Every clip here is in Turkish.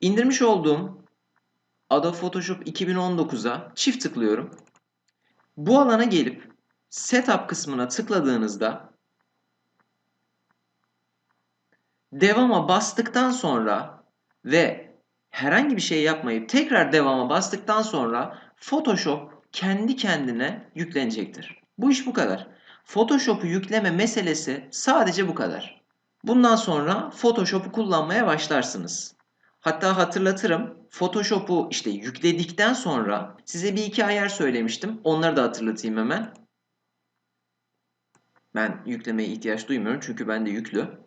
İndirmiş olduğum Adobe Photoshop 2019'a çift tıklıyorum. Bu alana gelip Setup kısmına tıkladığınızda devama bastıktan sonra ve herhangi bir şey yapmayıp tekrar devama bastıktan sonra Photoshop kendi kendine yüklenecektir. Bu iş bu kadar. Photoshop'u yükleme meselesi sadece bu kadar. Bundan sonra Photoshop'u kullanmaya başlarsınız. Hatta hatırlatırım. Photoshop'u işte yükledikten sonra size bir iki ayar söylemiştim. Onları da hatırlatayım hemen. Ben yüklemeye ihtiyaç duymuyorum çünkü bende yüklü.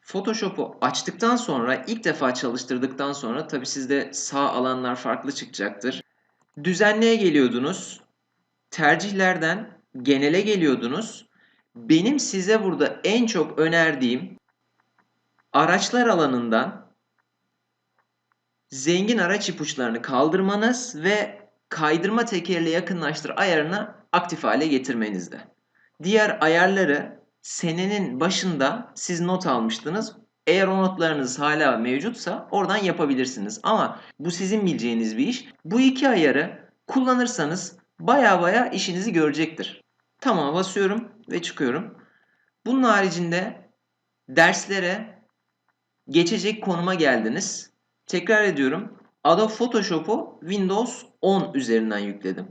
Photoshop'u açtıktan sonra ilk defa çalıştırdıktan sonra tabi sizde sağ alanlar farklı çıkacaktır. Düzenleye geliyordunuz. Tercihlerden genele geliyordunuz. Benim size burada en çok önerdiğim araçlar alanından zengin araç ipuçlarını kaldırmanız ve kaydırma tekerle yakınlaştır ayarını aktif hale getirmenizde. Diğer ayarları senenin başında siz not almıştınız. Eğer o notlarınız hala mevcutsa oradan yapabilirsiniz. Ama bu sizin bileceğiniz bir iş. Bu iki ayarı kullanırsanız baya baya işinizi görecektir. Tamam basıyorum ve çıkıyorum. Bunun haricinde derslere geçecek konuma geldiniz. Tekrar ediyorum. Adobe Photoshop'u Windows 10 üzerinden yükledim.